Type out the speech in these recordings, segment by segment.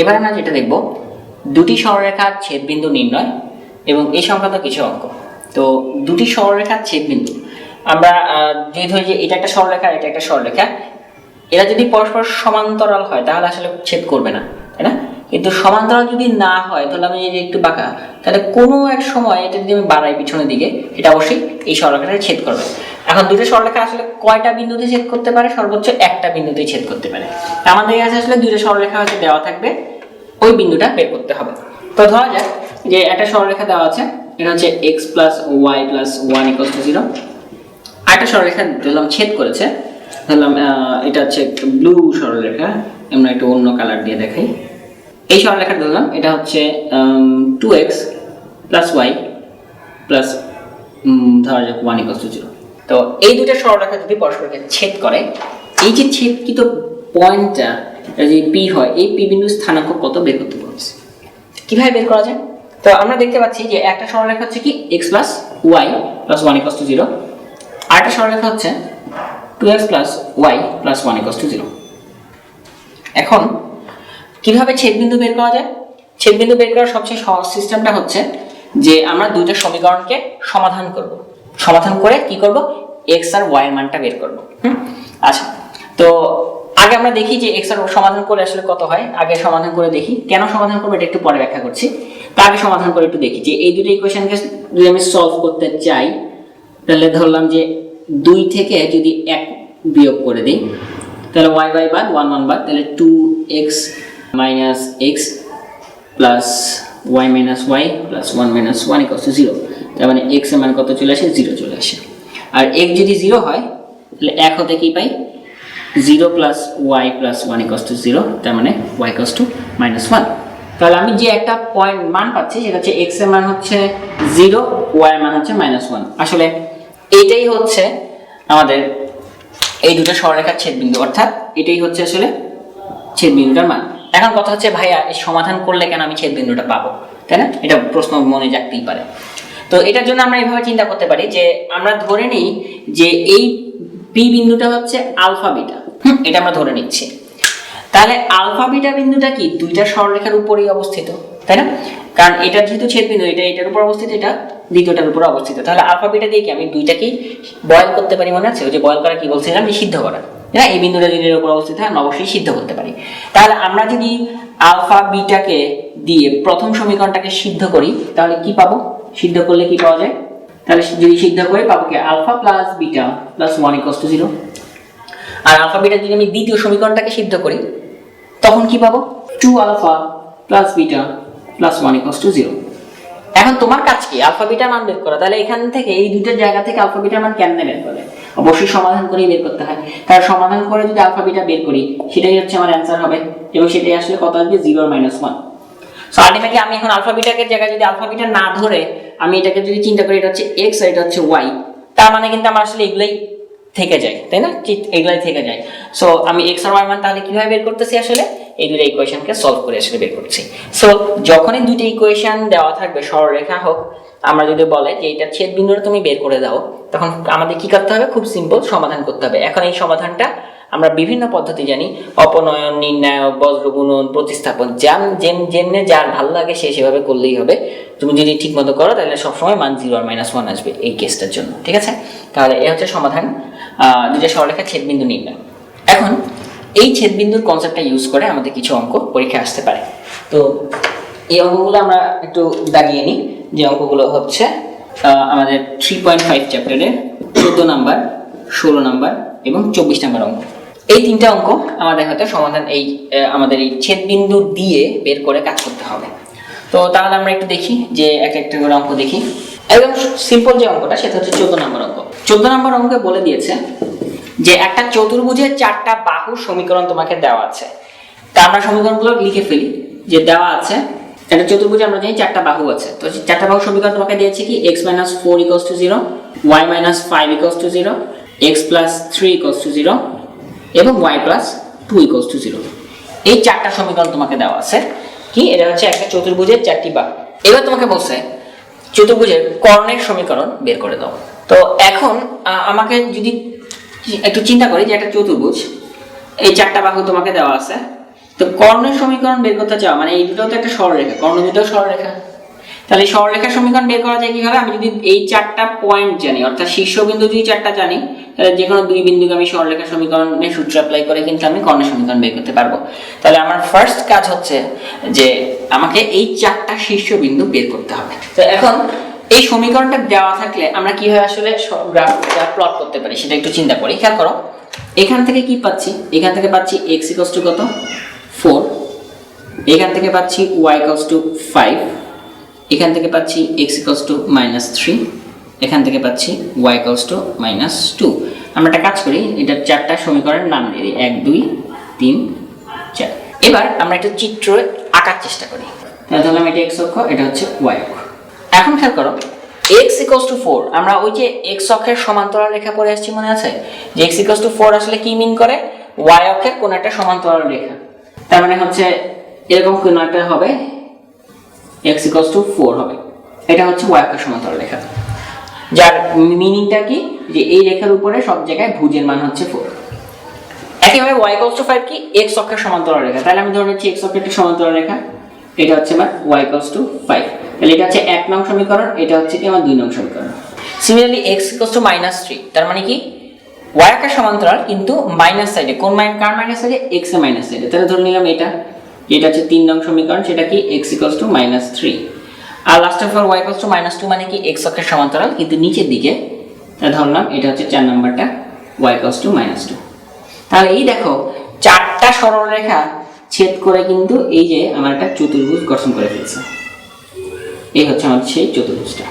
এবার আমরা যেটা দেখব, দুটি সরলরেখার ছেদবিন্দু নির্ণয় এবং এই সংক্রান্ত কিছু অঙ্ক। তো দুটি সরলরেখার ছেদবিন্দু, আমরা যদি ধরি যে এটা একটা সরলরেখা, এটা একটা সরলরেখা, এরা যদি পরস্পর সমান্তরাল হয়, তাহলে আসলে ছেদ করবে না, তাই না? কিন্তু সমান্তরাল যদি না হয়, তাহলে আমি যদি একটু বাঁকা, তাহলে কোনো এক সময় এটা যদি আমি বাড়াই পিছনের দিকে, এটা অবশ্যই এই সরলরেখাটা ছেদ করবে। এখন দুটো সরলরেখা আসলে কয়টা বিন্দুতে ছেদ করতে পারে? সর্বোচ্চ একটা বিন্দুতেই ছেদ করতে পারে। আমাদের কাছে আসলে দুটো সরলরেখা হচ্ছে দেওয়া থাকবে, ওই বিন্দুটা বের করতে হবে। তো ধরা যাক যে একটা সরলরেখা দেওয়া আছে, এটা হচ্ছে x plus y plus one equal to zero আরেকটা সরলরেখা ধরলাম ছেদ করেছে, ধরলাম এটা হচ্ছে ব্লু সরলরেখা আমরা একটু অন্য কালার দিয়ে দেখাই। এই সরলরেখা ধরলাম, এটা হচ্ছে two x plus y plus ধরা যাক ওয়ান ইকোয়াল টু জিরো তো এই দুটো সরলরেখা যদি পরস্পরকে ছেদ করে, এই যে ছেদকৃত পয়েন্টটা যদি পি হয়, এই পি বিন্দু স্থানাঙ্ক কত বের করতে বলছে? কীভাবে বের করা যায়? তো আমরা দেখতে পাচ্ছি যে একটা সরলরেখা হচ্ছে কি x plus y plus one equals to zero আরেকটা সরলরেখা হচ্ছে two x plus y plus one equals to zero এখন, কীভাবে ছেদবিন্দু বের করা যায়? ছেদবিন্দু বের করার সবচেয়ে সহজ সিস্টেমটা হচ্ছে যে আমরা দুইটা সমীকরণকে সমাধান করব। সমাধান করে কি করব? এক্স আর ওয়াই এর মানটা বের করব। আচ্ছা তো আগে আমরা দেখি যে এক্স আর সমাধান করে আসলে কত হয়। আগে সমাধান করে দেখি। কেন সমাধান করব এটা একটু পরে ব্যাখ্যা করছি। তো আগে সমাধান করে একটু দেখি যে এই দুটো ইকুয়েশনকে যদি আমি সলভ করতে চাই, তাহলে ধরলাম যে দুই থেকে যদি এক বিয়োগ করে দিই, তাহলে ওয়াই বাই বাদ ওয়ান ওয়ান বাদ তাহলে two x minus x plus y minus y plus one minus one equals to zero তার মানে এক্সের মান কত চলে আসে? জিরো চলে আসে। আর এক্স যদি জিরো হয়, তাহলে এক হতে কি পাই? Zero plus y plus one equals to zero তার মানে y equals to minus one তাহলে আমি যে একটা পয়েন্ট মান পাচ্ছি, সেটা হচ্ছে এক্সের মান হচ্ছে জিরো ওয়াই এর মান হচ্ছে মাইনাস ওয়ান আসলে এটাই হচ্ছে আমাদের এই দুটো সরলরেখার ছেদবিন্দু, অর্থাৎ এটাই হচ্ছে আসলে ছেদবিন্দুটার মান। এখন কথা হচ্ছে, ভাইয়া সমাধান করলে কেন আমি ছেদবিন্দুটা পাবো? তাই না? এটা প্রশ্ন মনে জাগতেই পারে। তো এটার জন্য আমরা এইভাবে চিন্তা করতে পারি যে আমরা ধরে নিই যে এই পি বিন্দুটা হচ্ছে আলফা বিটা। এটা আমরা ধরে নিচ্ছি। তাহলে আলফা বিটা বিন্দুটা কি? দুইটা সরলরেখার উপরেই অবস্থিত তাই না? কারণ এটা যেহেতু ছেদ বিন্দু এটা এটার উপর অবস্থিত এটা দ্বিতীয়টার উপর অবস্থিত। তাহলে আলফা বিটা দিয়ে কি আমি দুইটাকেই বয়ল করতে পারি মনে আছে? ওই যে বয়ল করা কি বলছিলাম? যে সিদ্ধ করা। না এই বিন্দুটা যদি এর উপর অবস্থিত হয় আমরা অবশ্যই সিদ্ধ করতে পারি। তাহলে আমরা যদি আলফা বিটাকে দিয়ে প্রথম সমীকরণটাকে সিদ্ধ করি তাহলে কি পাবো? সিদ্ধ করলে কি পাওয়া যায়? তাহলে যদি সিদ্ধ করে পাবো কি? Alpha plus beta plus one equals to zero R alpha beta যদি আমি দ্বিতীয় সমীকরণটাকে সিদ্ধ করি, তখন কি পাবো? Two alpha plus beta plus one equals to zero এখন তোমার কাজ কি? আলফা বিটার মান বের করা। তাহলে এখান থেকে এই দুইটার জায়গা থেকে আলফা বিটার মান কেমনে বের করে অবশ্যই সমাধান করেই বের করতে হয়। কারণ সমাধান করে যদি আলফা বিটা বের করি, সেটাই হচ্ছে আমার অ্যান্সার হবে। এবং সেটাই আসলে কত আসবে? Zero minus one so ultimately আমি এখন আলফা বিটাকে জায়গায় যদি আলফা বিটা না ধরে আমি এটাকে যদি চিন্তা করি, এটা হচ্ছে এক্স আর এটা হচ্ছে ওয়াই তার মানে কিন্তু আমার আসলে এগুলোই থেকে যায়, তাই না? এগুলাই থেকে যায়। সো আমি এক্স আর ওয়াই মান তাহলে কীভাবে বের করতেছি আসলে? এই দুটো ইকুয়েশনকে সলভ করে আসলে বের করছি। সো যখনই দুটো ইকুয়েশন দেওয়া থাকবে, সরলরেখা হোক, আমরা যদি বলে যে এটা ছেদ বিন্দুটা তুমি বের করে দাও, তখন আমাদের কি করতে হবে? খুব সিম্পল সমাধান করতে হবে। এখন এই সমাধানটা আমরা বিভিন্ন পদ্ধতি জানি। অপনয়ন নির্ণায়ক বজ্রগুণন প্রতিস্থাপন যান যেন যেমনে যার ভালো লাগে সে সেভাবে করলেই হবে। তুমি যদি ঠিক মতো করো তাহলে সবসময় মান জিরো আর মাইনাস ওয়ান আসবে এই কেসটার জন্য ঠিক আছে? তাহলে এ হচ্ছে সমাধান। আহ, দুইটা সরলরেখা ছেদবিন্দু নির্ণয়। এখন এই ছেদবিন্দুর কনসেপ্টটা ইউজ করে আমাদের কিছু অঙ্ক পরীক্ষা আসতে পারে। তো এই অঙ্কগুলো আমরা একটু দাগিয়ে নিই। যে অঙ্কগুলো হচ্ছে আমাদের থ্রি পয়েন্ট ফাইভ চ্যাপ্টারের চোদ্দ নাম্বার ষোলো নাম্বার এবং চব্বিশ নাম্বার অঙ্ক। এই তিনটা অঙ্ক আমাদের হয়তো সমাধান এই আমাদের এই ছেদবিন্দু দিয়ে বের করে কাজ করতে হবে। তো তাহলে আমরা একটু দেখি যে এক একটা করে অঙ্ক দেখি। একদম সিম্পল যে অঙ্কটা, সেটা হচ্ছে চোদ্দ নম্বর অঙ্ক। চোদ্দ নম্বর অঙ্কে বলে দিয়েছে যে একটা চতুর্ভুজের চারটা বাহু সমীকরণ তোমাকে দেওয়া আছে। তা আমরা সমীকরণগুলো লিখে ফেলি, যে দেওয়া আছে, একটা চতুর্ভুজে আমরা জানি চারটা বাহু আছে। তো চারটা বাহু সমীকরণ তোমাকে দিয়েছে কি? X minus four equals to zero y minus five equals to zero x plus three equals to zero এবং y plus two equals to zero এই চারটা সমীকরণ তোমাকে দেওয়া আছে। কি? এটা হচ্ছে একটা চতুর্ভুজের চারটি বাহু। এবার তোমাকে বলছে, চতুর্ভুজের কর্ণের সমীকরণ বের করে দাও। তো এখন আমাকে যদি একটু চিন্তা করি যে একটা চতুর্ভুজ, এই চারটা বাহু তোমাকে দেওয়া আছে। তো কর্ণের সমীকরণ বের করতে চাও মানে এই দুটো তো একটা সরলরেখা, কর্ণ দুটো সরলরেখা। তাহলে সরলরেখার সমীকরণ বের করা যায় কীভাবে? আমি যদি এই চারটা পয়েন্ট জানি, অর্থাৎ শীর্ষবিন্দু যদি চারটা জানি, তাহলে যে কোনো দুই বিন্দুকে আমি সরলরেখার সমীকরণের সূত্র অ্যাপ্লাই করে কিন্তু আমি কর্ণের সমীকরণ বের করতে পারব। তাহলে আমার ফার্স্ট কাজ হচ্ছে যে আমাকে এই চারটা শীর্ষবিন্দু বের করতে হবে। তো এখন এই সমীকরণটা দেওয়া থাকলে আমরা কীভাবে আসলে গ্রাফটা প্লট করতে পারি সেটা একটু চিন্তা করি। খেয়াল করো, এখান থেকে কি পাচ্ছি? এখান থেকে পাচ্ছি এক্স ইকস টু কত? ফোর এখান থেকে পাচ্ছি ওয়াই ইকস টু ফাইভ এখান থেকে পাচ্ছি x equals to minus three এখান থেকে পাচ্ছি y equals to minus two আমরা একটা কাজ করি, এটা চারটা সমীকরণের নাম দিয়ে দিই। এক, দুই, তিন, চার। এবার আমরা একটা চিত্র আঁকার চেষ্টা করি। তাহলে ধরলাম এটা এক্স অক্ষ, এটা হচ্ছে ওয়াই অক্ষ। এখন খেয়াল করো এক্স ইকস টু ফোর আমরা ওই যে এক্স অক্ষের সমান্তরাল রেখা পড়ে আসছি মনে আছে? যে এক্স ইকস টু ফোর আসলে কি মিন করে? ওয়াই অক্ষের কোন একটা সমান্তরাল রেখা। তার মানে হচ্ছে এরকম কোন একটা হবে এক্স ইকস টু ফোর হবে। এটা হচ্ছে ওয়াই অক্ষের সমান্তরাল রেখা। যার মিনিংটা কি? যে এই রেখার উপরে সব জায়গায় ভুজের মান হচ্ছে ফোর একইভাবে ওয়াই ইকস টু ফাইভ কি? এক্স অক্ষের সমান্তরাল রেখা। তাহলে আমি ধরে নিচ্ছি এক্স অক্ষের একটি সমান্তরাল রেখা। এটা হচ্ছে আমার ওয়াই ইকস টু ফাইভ তাহলে এটা হচ্ছে এক নং সমীকরণ, এটা হচ্ছে কি আমার দুই নং সমীকরণ। Similarly x equals to minus three তার মানে কি? ওয়াই এর সমান্তরাল, কিন্তু মাইনাস সাইডে কোন মাইন কার মাইনাস সাইডে এক্সের মাইনাস সাইডে তাহলে ধরে নিলাম এটা। এটা হচ্ছে তিন নং সমীকরণ, সেটা কি? X equals to minus three R last of y equals to minus two মানে কি? এক্স অক্ষের সমান্তরাল, কিন্তু নিচের দিকে ধরলাম এটা হচ্ছে চার নাম্বারটা y equals to minus two তাহলে এই দেখো, চারটা সরলরেখা ছেদ করে কিন্তু এই যে আমার একটা চতুর্ভুজ গঠন করে ফেলছে। এই হচ্ছে আমার সেই চতুর্ভুজটা।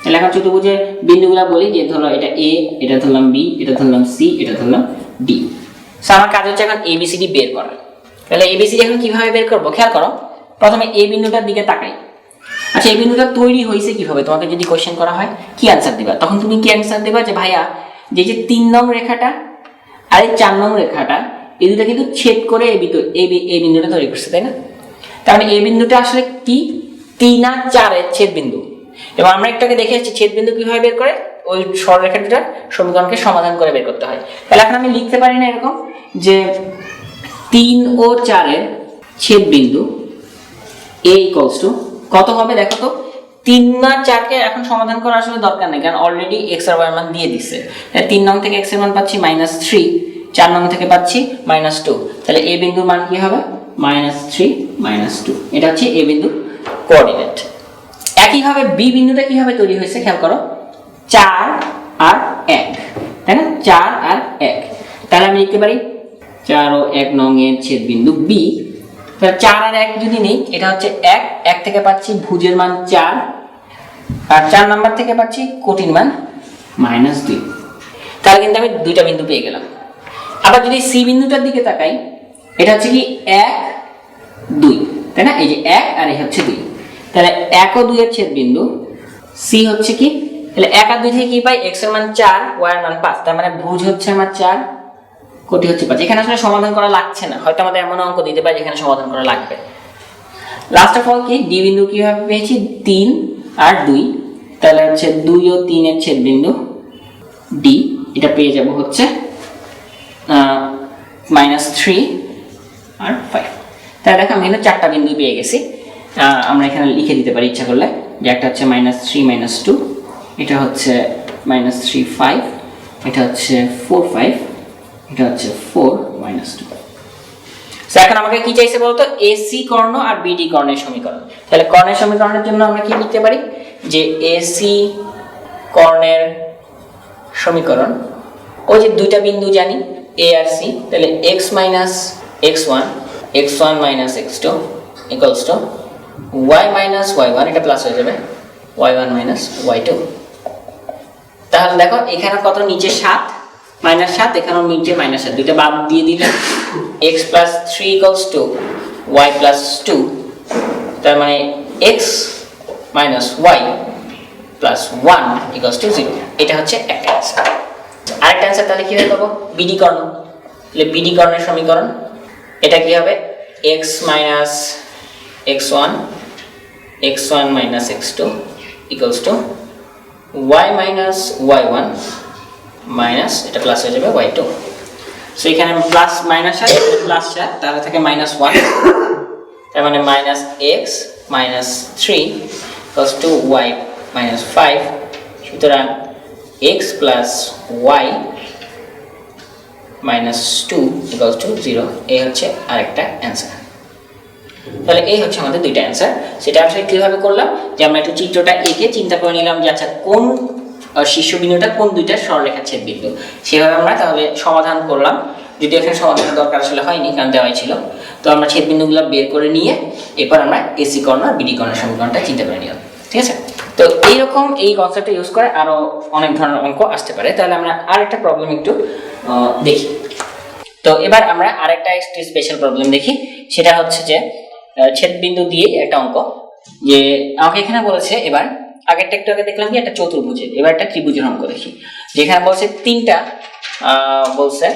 তাহলে এখন চতুর্ভুজের বিন্দুগুলা বলি, যে ধরো এটা এ এটা ধরলাম বি এটা ধরলাম সি এটা ধরলাম ডি সো আমার কাজ হচ্ছে এখন এবিসিডি বের করা। তাহলে এবিসিডি এখন কীভাবে বের করব, খেয়াল করো। প্রথমে এই বিন্দুটার দিকে তাকাই। আচ্ছা এই বিন্দুটা তৈরি হয়েছে কীভাবে? তোমাকে যদি কোশ্চেন করা হয়, কি অ্যান্সার দিবা? তখন তুমি কি অ্যান্সার দেবা? যে ভাইয়া, যে যে তিন নং রেখাটা আর এই চার নং রেখাটা, এই দুটা কিন্তু ছেদ করে এই বিন্দু এই বিন্দুটা তৈরি করছে, তাই না? তার মানে এই বিন্দুটা আসলে কি? তিন আর চারের ছেদ বিন্দু এবং আমরা একটাকে দেখে যাচ্ছি ছেদ বিন্দু কীভাবে বের করে? ওই সরলরেখা দুটার সমীকরণকে সমাধান করে বের করতে হয়। তাহলে এখন আমি লিখতে পারি না এরকম যে তিন ও চারের ছেদ বিন্দু এ ইকলস টু কত হবে দেখো তো? তিন আর চারকে এখন সমাধান করা আসলে দরকার নেই, কারণ অলরেডি এক্স আর ওয়াই মান দিয়ে দিচ্ছে তিন নং থেকে এক্সের মান পাচ্ছি মাইনাস থ্রি চার নং থেকে পাচ্ছি মাইনাস টু তাহলে এ বিন্দুর মান কি হবে? মাইনাস থ্রি মাইনাস টু এটা হচ্ছে এ বিন্দুর কোঅর্ডিনেট একইভাবে বি বিন্দুটা কীভাবে তৈরি হয়েছে খেয়াল করো? চার আর এক, তাই না? চার আর এক। তাহলে আমি লিখতে পারি চার ও এক নং এর ছেদ বিন্দু বি চার আর এক যদি নেই, এটা হচ্ছে এক। এক থেকে পাচ্ছি ভুজের মান চার। আর চার নাম্বার থেকে পাচ্ছি কোটির মান মাইনাস দুই। তাহলে কিন্তু আমি দুইটা বিন্দু পেয়ে গেলাম। আবার যদি সি বিন্দুটার দিকে তাকাই, এটা হচ্ছে কি এক, দুই। তাই না? এই যে এক আর এই হচ্ছে দুই। তাহলে এক ও দুইয়ের ছেদ বিন্দু সি হচ্ছে কি? তাহলে এক আর দুই থেকে কি পাই? এক্সের মান চার ওয়াই এর মান পাঁচ। তার মানে ভুজ হচ্ছে আমার চার। কোটি হচ্ছে পাঁচ এখানে আসলে সমাধান করা লাগছে না, হয়তো আমাদের এমন অঙ্ক দিতে পারে যেখানে সমাধান করা লাগবে। লাস্ট অফ অল কি? ডি বিন্দু কীভাবে পেয়েছি? তিন আর দুই। তাহলে হচ্ছে দুই ও তিনের ছেদ বিন্দু ডি এটা পেয়ে যাব হচ্ছে মাইনাস থ্রি আর ফাইভ তাহলে দেখো, আমি এখানে চারটা বিন্দু পেয়ে গেছি। আমরা এখানে লিখে দিতে পারি ইচ্ছা করলে যে একটা হচ্ছে মাইনাস থ্রি মাইনাস টু এটা হচ্ছে মাইনাস থ্রি ফাইভ এটা হচ্ছে ফোর ফাইভ এটা হচ্ছে ফোর মাইনাস টু এখন আমাকে কি চাইছে বলতো? এসি কর্ণ আর বিডি কর্ণের সমীকরণ। তাহলে কর্ণের সমীকরণের জন্য আমরা কি লিখতে পারি? যে এসি কর্ণের সমীকরণ। ওই যে দুইটা বিন্দু জানি এ আর সি তাহলে x minus x one x one minus x two equals to y minus y one এটা প্লাস হয়ে যাবে। Y one minus y two তাহলে দেখো, এখানে কত? নিচে সাত। মাইনাস সাত, এখানেও নিচে মাইনাস সাত। দুইটা বাদ দিয়ে দিলে x plus three equals to y plus two তার মানে x minus y plus one equals to zero এটা হচ্ছে একটা অ্যান্সার আরেকটা অ্যান্সার তাহলে কী হয়ে পাবো? বিডি কর্ণ তাহলে বিডি কর্ণের সমীকরণ, এটা কি হবে? X minus x one x one minus x two equals to y minus y one minus, এটা প্লাস হয়ে যাবে ওয়াই টু সো এখানে প্লাস মাইনাস সাত প্লাস চার, তাহলে থাকে মাইনাস ওয়ান তার মানে minus x minus three plus two y minus five সুতরাং x plus y minus two equals to zero এই হচ্ছে আরেকটা অ্যান্সার তাহলে এই হচ্ছে আমাদের দুইটা অ্যান্সার সেটা আসলে কীভাবে করলাম? যে আমরা একটু চিত্রটা এঁকে চিন্তা করে নিলাম যে আচ্ছা কোন শীর্ষবিন্দুটা কোন দুইটা সরলরেখা ছেদ বিন্দু? সেভাবে আমরা তাহলে সমাধান করলাম। যদি এখানে সমাধানের দরকার আসলে হয়নি কারণ দেওয়াই ছিল। তো আমরা ছেদ বিন্দুগুলো বের করে নিয়ে এরপর আমরা এসি কর্ণ আর বিডি কর্ণের সমীকরণটা চিন্তা করে নিলাম। ঠিক আছে? তো এইরকম এই কনসেপ্টটা ইউজ করে আরও অনেক ধরনের অঙ্ক আসতে পারে। তাহলে আমরা আরেকটা প্রবলেম একটু দেখি। তো এবার আমরা আরেকটা একটু স্পেশাল প্রবলেম দেখি। সেটা হচ্ছে যে আহ, ছেদবিন্দু দিয়ে একটা অঙ্ক। যে আমাকে এখানে বলেছে এবার আগেরটা একটু আগে দেখলাম কি, একটা চতুর্ভুজের। এবার একটা ত্রিভুজের অঙ্ক দেখি। যেখানে বলছে তিনটা বলছে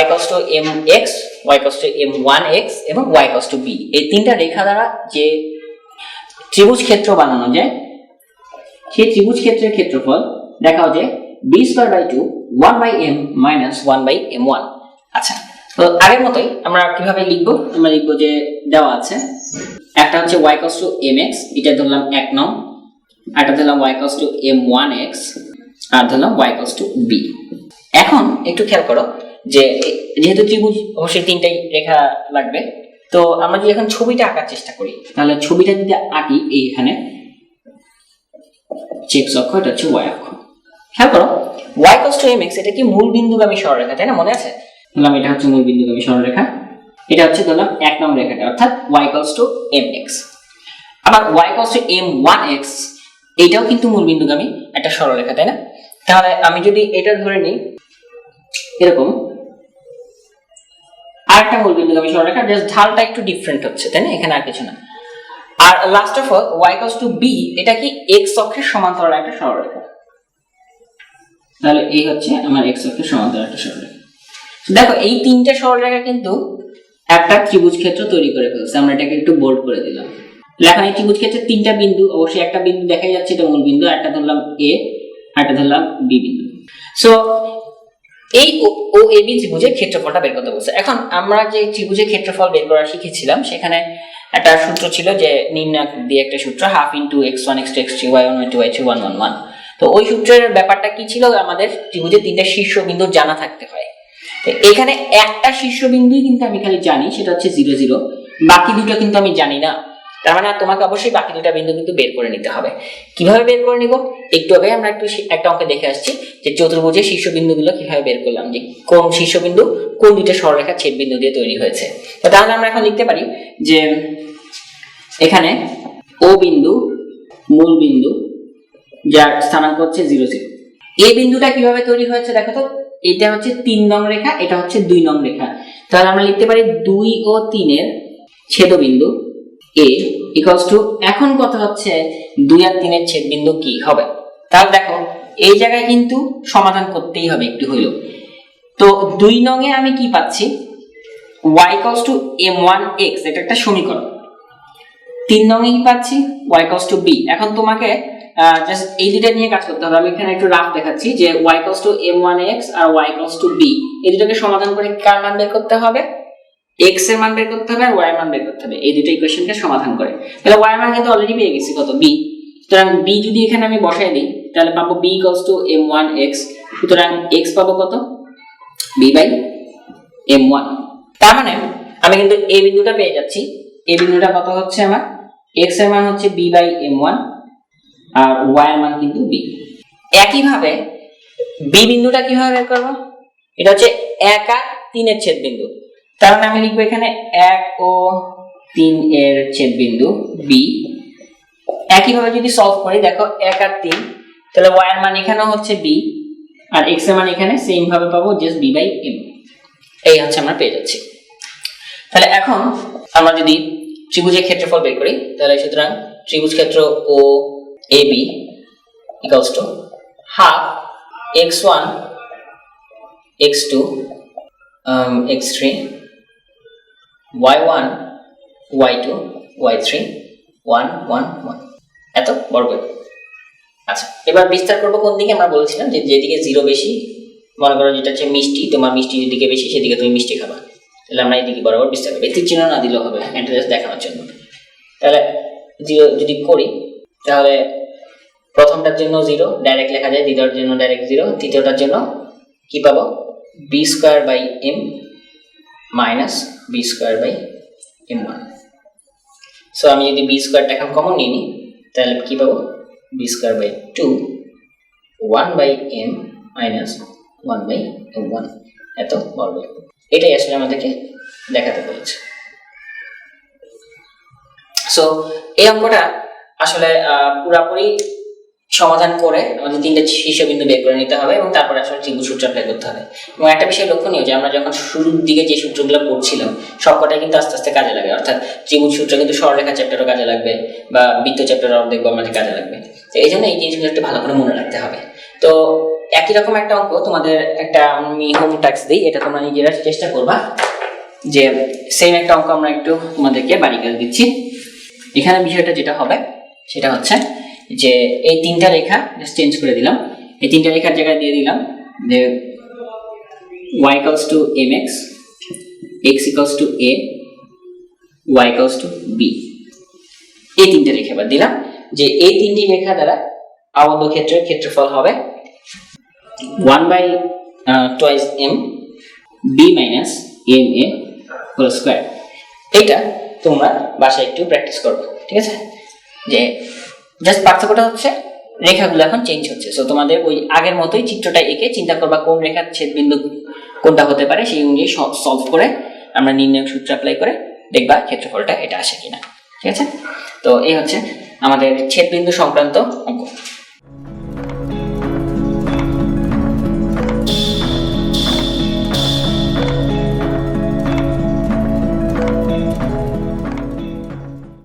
y cos m one x এবং y বি এই তিনটা রেখা দ্বারা যে ত্রিভুজ ক্ষেত্র বানানো যায়, সেই ত্রিভুজ ক্ষেত্রের ক্ষেত্রফল দেখাও যে b square by two one by m minus one by m one আচ্ছা তো আগের মতোই আমরা কীভাবে লিখব? আমরা লিখব যে দেওয়া আছে, একটা হচ্ছে y টু এম এক্স এটা ধরলাম এক নং। আরেকটা ধরলাম y cos to m one x আর ধরলাম y cos টু বি এখন একটু খেয়াল করো যে, যেহেতু ত্রিভুজ অবশ্যই তিনটাই রেখা লাগবে, তো আমরা যদি এখন ছবিটা আঁকার চেষ্টা করি, তাহলে ছবিটা যদি আঁকি এইখানে চিপস অক্ষ, এটা হচ্ছে y অক্ষ। খেয়াল করো, y cos টু mx এটা কি মূল বিন্দুগামী সরলরেখা, তাই না, মনে আছে? ধরলাম এটা হচ্ছে মূল বিন্দুগামী সরলরেখা। এটা হচ্ছে ধরলাম এক নম্বর রেখাটা, অর্থাৎ y cos টু mx আবার y cos টু m1x এটাও কিন্তু মূল বিন্দুগামী একটা সরলরেখা, তাই না? তাহলে আমি যদি এটা ধরে নিই, এরকম আর একটা মূল বিন্দুগামী সরলরেখা জাস্ট ঢালটা একটু ডিফারেন্ট হচ্ছে, তাই না? এখানে আর কিছু না। আর last of all y to b, এটা কি x অক্ষের সমান্তরাল একটা সরলরেখা? তাহলে এই হচ্ছে আমার x অক্ষের সমান্তরাল একটা সরলরেখা। দেখো, এই তিনটে সরলরেখা কিন্তু একটা ত্রিভুজ ক্ষেত্র তৈরি করে ফেলছে, আমরা এটাকে একটু বোল্ড করে দিলাম। এখন এই ত্রিভুজ ক্ষেত্রে তিনটা বিন্দু, অবশ্যই একটা বিন্দু দেখা যাচ্ছে, এটা মূল বিন্দু একটা ধরলাম এ একটা ধরলাম বি বিন্দু। সো এই ও এ বি ত্রিভুজের ক্ষেত্রফলটা বের করতে বলছে। এখন আমরা যে ত্রিভুজের ক্ষেত্রফল বের করা শিখেছিলাম, সেখানে একটা সূত্র ছিল যে নিম্নাক দিয়ে একটা সূত্র half into x one x two x three y one two y three one one one তো ওই সূত্রের ব্যাপারটা কি ছিল? আমাদের ত্রিভুজের তিনটা শীর্ষবিন্দু জানা থাকতে হয়। এখানে একটা শীর্ষবিন্দুই কিন্তু আমি খালি জানি, সেটা হচ্ছে জিরো জিরো বাকি দুটো কিন্তু আমি জানি না। তার মানে তোমাকে অবশ্যই বাকি দুটা বিন্দু কিন্তু বের করে নিতে হবে। কীভাবে বের করে নিব? একটু আগে আমরা একটু একটা অঙ্কে দেখে আসছি যে চতুর্ভুজের শীর্ষবিন্দুগুলো কীভাবে বের করলাম, যে কোন শীর্ষবিন্দু কোন দুইটা সরলরেখা ছেদ বিন্দু দিয়ে তৈরি হয়েছে। তো তাহলে আমরা এখন লিখতে পারি যে এখানে ও বিন্দু মূল বিন্দু যার স্থানাঙ্ক হচ্ছে জিরো জিরো। এই বিন্দুটা কীভাবে তৈরি হয়েছে দেখো তো? এটা হচ্ছে তিন নং রেখা, এটা হচ্ছে দুই নং রেখা। তাহলে আমরা লিখতে পারি দুই ও তিনের ছেদবিন্দু এ ইকুয়ালস টু এখন কথা হচ্ছে দুই আর তিনের ছেদবিন্দু কি হবে? তাহলে দেখো, এই জায়গায় কিন্তু সমাধান করতেই হবে একটু হইল। তো দুই নং এ আমি কি পাচ্ছি? y equals to m one x এটা একটা সমীকরণ। তিন নং এ কি পাচ্ছি? y cos টু b এখন তোমাকে জাস্ট এই দুটো নিয়ে কাজ করতে হবে। আমি এখানে একটু রাফ দেখাচ্ছি যে y cos টু m1x আর y cos টু b এই দুটোকে সমাধান করে কার মান বের করতে হবে? X এর মান বের করতে হবে আর y এর মান বের করতে হবে। এই দুটো ইকুয়েশনকে সমাধান করে। তাহলে y এর মান কিন্তু অলরেডি পেয়ে গেছি। কত? B সুতরাং b যদি এখানে আমি বসাই দিই, তাহলে পাবো b cos টু m1x সুতরাং x পাবো কত? B বাই m1 তার মানে আমি কিন্তু এই বিন্দুটা পেয়ে যাচ্ছি। এই বিন্দুটা কত হচ্ছে আমার? X এর মান হচ্ছে b by m1 R y এর মান কিন্তু b একইভাবে b বিন্দুটা কীভাবে বের করব? এটা হচ্ছে এক আর তিনের ছেদ বিন্দু। মানে আমি লিখব এখানে এক ও তিন এর ছেদ বিন্দু b একইভাবে যদি সলভ করি, দেখো এক আর তিন, তাহলে y এর মান এখানেও হচ্ছে বি আর এক্সের মান এখানে সেম ভাবে পাবো জাস্ট বি বাই এম এই হচ্ছে আমরা পেয়ে যাচ্ছি। তাহলে এখন আমরা যদি ত্রিভুজের ক্ষেত্রফল বের করি, তাহলে সুতরাং ত্রিভুজ ক্ষেত্র O A B equals to half x one x two x three y one y two y three one one one এত বর্গ আচ্ছা এবার বিস্তার করব কোন দিকে? আমরা বলেছিলাম যে যেদিকে জিরো বেশি, মনে করো যেটা হচ্ছে মিষ্টি, তোমার মিষ্টি যেদিকে বেশি, সেদিকে তুমি মিষ্টি খাবা। তাহলে আমরা এদিকে বরাবর বিস্তার করব। এতে চিহ্ন না দিলেও হবে, এটা দেখানোর জন্য। তাহলে জিরো যদি করি, তাহলে প্রথমটার জন্য জিরো ডাইরেক্ট লেখা যায়, দ্বিতীয়টার জন্য ডাইরেক্ট জিরো তৃতীয়টার জন্য কি পাবো? B square by m minus b square by m one so আমি যদি বি স্কোয়ারটা এখন কমন নিই, তাহলে কি পাবো? B square by two one by m minus one by m one এত বর্গ এটাই আসলে আমাদেরকে দেখাতে বলেছে। সো এই অঙ্কটা আসলে পুরাপুরি সমাধান করে আমাদের তিনটে শীর্ষবিন্দু বের করে নিতে হবে এবং তারপরে আসলে ত্রিভুজ সূত্র অ্যাপ্লাই করতে হবে। এবং একটা বিষয় লক্ষণীয় যে আমরা যখন শুরুর দিকে যে সূত্রগুলো পড়ছিলাম, সবকটাই কিন্তু আস্তে আস্তে কাজে লাগে। অর্থাৎ ত্রিভুজ সূত্র কিন্তু সরলরেখা চ্যাপ্টারও কাজে লাগবে বা বৃত্ত চ্যাপ্টারও দেখব আমাদের কাজে লাগবে। তো এই জন্য এই জিনিসগুলো একটু ভালো করে মনে রাখতে হবে। তো একই রকম একটা অঙ্ক, তোমাদের একটা আমি হোম ট্যাক্স দিই, এটা তোমরা নিজেরা চেষ্টা করবা। যে সেম একটা অঙ্ক আমরা একটু তোমাদেরকে বাড়ি কাজ দিচ্ছি। এখানে বিষয়টা যেটা হবে, সেটা হচ্ছে যে এই তিনটা রেখা চেঞ্জ করে দিলাম। এই তিনটা রেখার জায়গায় দিয়ে দিলাম যে y y equals to mx, x equals to a, y equals to b এই তিনটে রেখা বাদ দিলাম যে এই তিনটি রেখা দ্বারা আবদ্ধ ক্ষেত্রের ক্ষেত্রফল হবে one by twice m b minus m a whole square এইটা তোমরা বাসায় একটু প্র্যাকটিস করবে, ঠিক আছে? যে জাস্ট পার্থক্যটা হচ্ছে রেখাগুলো এখন চেঞ্জ হচ্ছে। সো তোমাদের ওই আগের মতোই চিত্রটা এঁকে চিন্তা করবা কোন রেখার ছেদবিন্দু কোনটা হতে পারে সেই অনুযায়ী সলভ করে আমরা নির্ণয় সূত্র অ্যাপ্লাই করে দেখবা ক্ষেত্রফলটা এটা আসে কিনা। ঠিক আছে? তো এই হচ্ছে আমাদের ছেদবিন্দু সংক্রান্ত অঙ্ক।